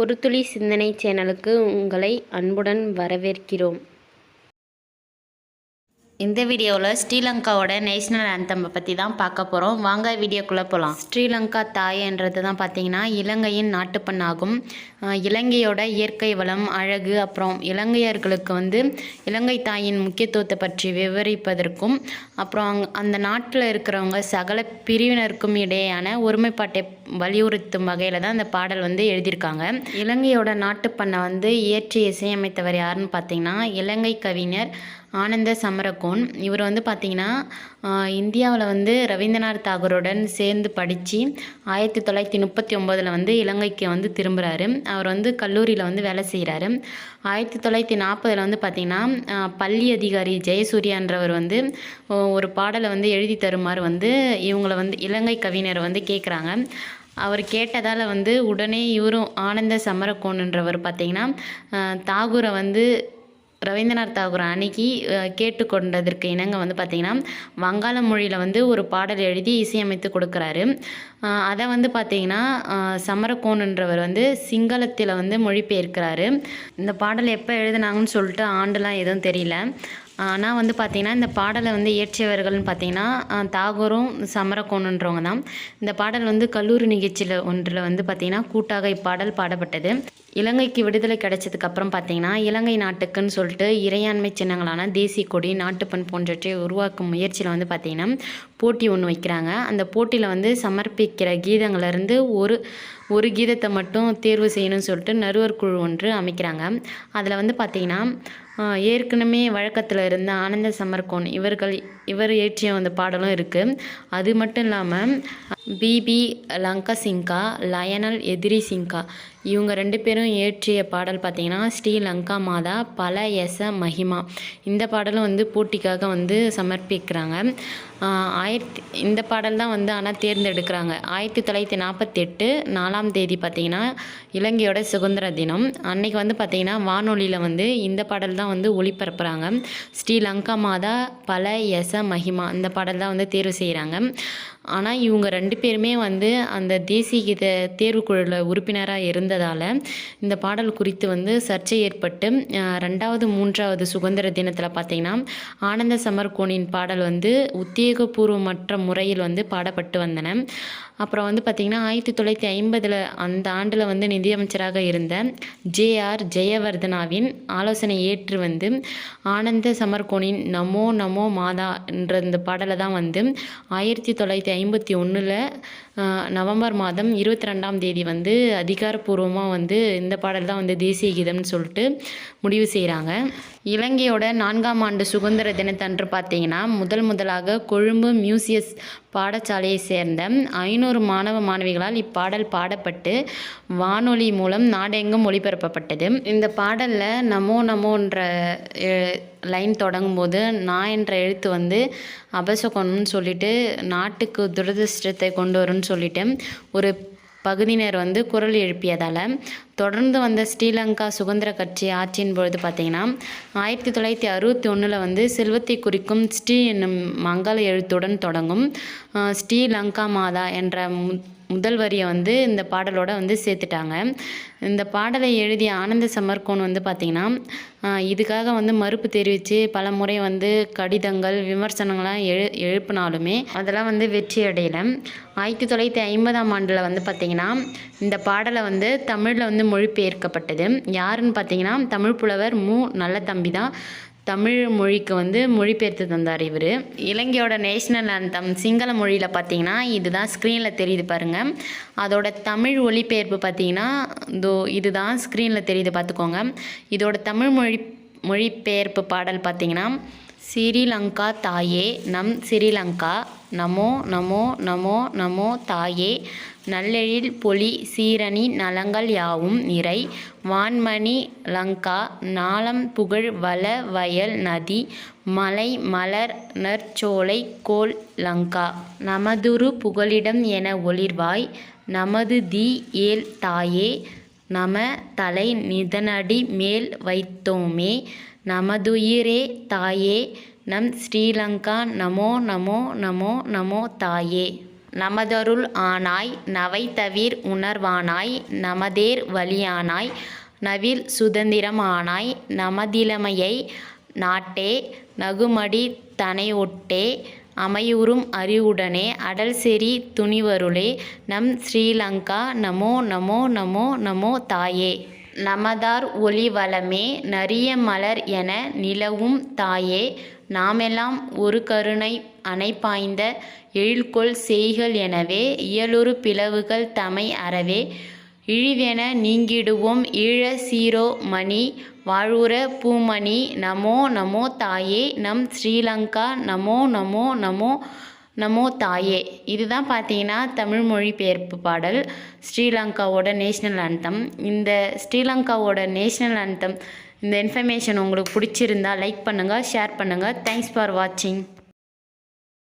ஒரு துளி சிந்தனை சேனலுக்கு உங்களை அன்புடன் வரவேற்கிறோம். இந்த வீடியோவில் ஸ்ரீலங்காவோட நேஷ்னல் ஆந்தமை பற்றி தான் பார்க்க போகிறோம் வாங்க வீடியோக்குள்ளே போகலாம் ஸ்ரீலங்கா தாயன்றது தான் பார்த்தீங்கன்னா இலங்கையின் நாட்டுப்பண்ணாகும். இலங்கையோட இயற்கை வளம் அழகு அப்புறம் இலங்கையர்களுக்கு வந்து இலங்கை தாயின் முக்கியத்துவத்தை பற்றி விவரிப்பதற்கும் அப்புறம் அந்த நாட்டில் இருக்கிறவங்க சகல பிரிவினருக்கும் இடையேயான ஒருமைப்பாட்டை வலியுறுத்தும் வகையில் தான் அந்த பாடல் வந்து எழுதியிருக்காங்க. இலங்கையோட நாட்டுப்பண்ணை வந்து இயற்றி இசையமைத்தவர் யாருன்னு பார்த்தீங்கன்னா இலங்கை கவிஞர் ஆனந்த சமரகோன். இவர் வந்து பார்த்திங்கன்னா இந்தியாவில் வந்து ரவீந்திரநாத் தாகூருடன் சேர்ந்து படித்து ஆயிரத்தி தொள்ளாயிரத்தி முப்பத்தி ஒம்போதில் வந்து இலங்கைக்கு வந்து திரும்புகிறாரு அவர் வந்து கல்லூரியில் வந்து வேலை செய்கிறாரு ஆயிரத்தி தொள்ளாயிரத்தி நாற்பதில் வந்து பார்த்திங்கன்னா பள்ளி அதிகாரி ஜெயசூர்யான்றவர் வந்து ஒரு பாடலை வந்து எழுதி தருமாறு வந்து இவங்கள வந்து இலங்கை கவிஞரை வந்து கேட்குறாங்க அவர் கேட்டதால் வந்து உடனே இவரும் ஆனந்த சமரகோன்ன்றவர் பார்த்திங்கன்னா தாகூரை வந்து ரவீந்திரநாத் தாகூர் அன்னைக்கு கேட்டுக்கொண்டதற்கு இணங்க வந்து பார்த்திங்கன்னா வங்காள மொழியில் வந்து ஒரு பாடல் எழுதி இசையமைத்து கொடுக்குறாரு. அதை வந்து பார்த்திங்கன்னா அஹ், வந்து சிங்களத்தில் வந்து மொழிபெயர்க்கிறாரு. இந்த பாடல் எப்போ எழுதுனாங்கன்னு சொல்லிட்டு ஆண்டுலாம் எதுவும் தெரியல. ஆனால் வந்து பார்த்திங்கன்னா இந்த பாடலை வந்து இயற்றியவர்கள்னு பார்த்தீங்கன்னா தாகூரும் சமரகோணுன்றவங்க தான். இந்த பாடல் வந்து கல்லூரி நிகழ்ச்சியில் ஒன்றில் வந்து பார்த்திங்கன்னா கூட்டாக இப்பாடல் பாடப்பட்டது. இலங்கைக்கு விடுதலை கிடைச்சதுக்கு அப்புறம் பார்த்தீங்கன்னா இலங்கை நாட்டுக்குன்னு சொல்லிட்டு இறையாண்மை சின்னங்களான தேசிய கொடி நாட்டுப்பண் போன்றவற்றை உருவாக்கும் முயற்சியில் வந்து பார்த்திங்கன்னா போட்டி ஒன்று வைக்கிறாங்க. அந்த போட்டியில் வந்து சமர்ப்பிக்கிற கீதங்கள்லேருந்து ஒரு ஒரு கீதத்தை மட்டும் தேர்வு செய்யணும்னு சொல்லிட்டு நறுவர் குழு ஒன்று அமைக்கிறாங்க. அதில் வந்து பார்த்திங்கன்னா ஏற்கனவே வழக்கத்தில் இருந்த ஆனந்த சமர்கோன் இவர்கள் இவர் இயற்றிய அந்த பாடலும் இருக்குது அது மட்டும் இல்லாமல் பிபி லங்கா சிங்கா லயனல் எதிரி சிங்கா இவங்க ரெண்டு பேரும் இயற்றிய பாடல் பார்த்தீங்கன்னா ஸ்ரீ லங்கா மாதா பல எச மஹிமா இந்த பாடலும் வந்து போட்டிக்காக வந்து சமர்ப்பிக்கிறாங்க. ஆயிரத்தி இந்த பாடல் தான் வந்து ஆனால் தேர்ந்தெடுக்கிறாங்க. ஆயிரத்தி தொள்ளாயிரத்தி நாற்பத்தெட்டு நாலாம் தேதி பார்த்திங்கன்னா இலங்கையோட சுதந்திர தினம். அன்னைக்கு வந்து பார்த்திங்கன்னா வானொலியில் வந்து இந்த பாடல் தான் வந்து ஒளிபரப்புகிறாங்க ஸ்ரீ லங்கா மாதா பல எச மஹிமா அந்த பாடல் தான் வந்து தேர்வு செய்கிறாங்க ஆனால் இவங்க ரெண்டு பேருமே வந்து அந்த தேசிய கீத தேர்வுக்குழுல உறுப்பினராக இருந்ததால் இந்த பாடல் குறித்து வந்து சர்ச்சை ஏற்பட்டு ரெண்டாவது மூன்றாவது சுதந்திர தினத்தில் பார்த்தீங்கன்னா ஆனந்த சமர்கோனின் பாடல் வந்து உத்தியோகபூர்வமற்ற முறையில் வந்து பாடப்பட்டு வந்தன. அப்புறம் வந்து பார்த்திங்கன்னா ஆயிரத்தி தொள்ளாயிரத்தி ஐம்பதில் அந்த ஆண்டில் வந்து நிதியமைச்சராக இருந்த ஜேஆர் ஜெயவர்தனாவின் ஆலோசனை ஏற்று வந்து ஆனந்த சமர்கோனின் நமோ நமோ மாதா என்ற இந்த பாடலை தான் வந்து ஆயிரத்தி தொள்ளாயிரத்தி ஐம்பத்தி ஒன்றில் நவம்பர் மாதம் இருபத்தி ரெண்டாம் தேதி வந்து அதிகாரப்பூர்வமாக வந்து இந்த பாடல் தான் வந்து தேசிய கீதம்னு சொல்லிட்டு முடிவு செய்கிறாங்க இலங்கையோட நான்காம் ஆண்டு சுதந்திர தினத்தன்று பார்த்தீங்கன்னா முதல் முதலாக கொழும்பு மியூசியஸ் பாடசாலையை சேர்ந்த ஐநூறு மாணவ மாணவிகளால் இப்பாடல் பாடப்பட்டு வானொலி மூலம் நாடெங்கும் ஒளிபரப்பப்பட்டது. இந்த பாடலில் நமோ நமோன்ற லைன் தொடங்கும் போது நான் என்ற எழுத்து வந்து அபசகுணம்னு சொல்லிட்டு நாட்டுக்கு துரதிர்ஷ்டத்தை கொண்டு வரும்னு சொல்லிட்டு ஒரு பகுதியினர் வந்து குரல் எழுப்பியதால் தொடர்ந்து வந்த ஸ்ரீலங்கா சுதந்திர கட்சி ஆட்சியின் பொழுது பார்த்தீங்கன்னா ஆயிரத்தி தொள்ளாயிரத்தி அறுபத்தி ஒன்றில் வந்து செல்வத்தை குறிக்கும் ஸ்ரீ என்னும் மங்கள எழுத்துடன் தொடங்கும் ஸ்ரீலங்கா மாதா என்ற முதல் வரியை வந்து இந்த பாடலோட வந்து சேர்த்துட்டாங்க. இந்த பாடலை எழுதிய ஆனந்த சமர்கோன் வந்து பார்த்திங்கன்னா இதுக்காக வந்து மறுப்பு தெரிவித்து பல முறை வந்து கடிதங்கள் விமர்சனங்கள்லாம் எழு எழுப்பினாலுமே அதெல்லாம் வந்து வெற்றி அடையலை. ஆயிரத்தி தொள்ளாயிரத்தி ஐம்பதாம் ஆண்டில் வந்து பார்த்திங்கன்னா இந்த பாடலை வந்து தமிழில் வந்து மொழிபெயர்க்கப்பட்டது. யாருன்னு பார்த்தீங்கன்னா தமிழ் புலவர் மு. நல்ல தம்பி தான். தமிழ் மொழிக்கு வந்து மொழிபெயர்த்து தந்தார் இவர். இலங்கையோட நேஷ்னல் அந்தம் சிங்கள மொழியில் பார்த்தீங்கன்னா இதுதான் ஸ்க்ரீனில் தெரியுது பாருங்கள் அதோட தமிழ் ஒளிபெயர்ப்பு பார்த்தீங்கன்னா இதோ இதுதான் ஸ்க்ரீனில் தெரியுது பார்த்துக்கோங்க இதோட தமிழ் மொழி மொழிபெயர்ப்பு பாடல் பார்த்தீங்கன்னா ஸ்ரீலங்கா தாயே நம் ஸ்ரீலங்கா நமோ நமோ நமோ நமோ தாயே நல்லெழில் பொலி சீரணி நலங்கள் யாவும் நிறை வான்மணி லங்கா நாளம் புகழ் வள வயல் நதி மலை மலர் நற்சோலை கோல் லங்கா. நமதுரு புகலிடம் என ஒளிர்வாய் நமது தி ஏல் தாயே நம தலை நிதனடி மேல் வைத்தோமே நமதுயிரே தாயே நம் ஸ்ரீலங்கா நமோ நமோ நமோ நமோ தாயே. நமதருள் ஆனாய் நவை தவிர் உணர்வானாய் நமதேர் வழியானாய் நவில் சுதந்திரம் ஆனாய் நமதிலமையை நாட்டே நகுமடி தனையொட்டே அமையுறும் அறிவுடனே அடல் செறி துணிவருளே. நம் ஸ்ரீலங்கா நமோ நமோ நமோ நமோ தாயே. நமதார் ஒளி வளமே நரிய மலர் என நிலவும் தாயே. நாமெல்லாம் ஒரு கருணை அணைப்பாய்ந்த எழில்கொள் செய்கள் எனவே இயலுறு பிளவுகள் தமை அறவே. இழிவென நீங்கிடுவோம் ஈழ சீரோ மணி வாழூர பூமணி நமோ நமோ தாயே நம் ஸ்ரீலங்கா நமோ நமோ நமோ நமோ தாயே. இதுதான் பார்த்தீங்கன்னா தமிழ் மொழிபெயர்ப்பு பாடல். ஸ்ரீலங்காவோட நேஷ்னல் அந்தம் இந்த ஸ்ரீலங்காவோட நேஷ்னல் அந்தம் இந்த இன்ஃபர்மேஷன் உங்களுக்கு பிடிச்சிருந்தா லைக் பண்ணுங்கள் ஷேர் பண்ணுங்கள் தேங்க்ஸ் ஃபார் வாட்சிங்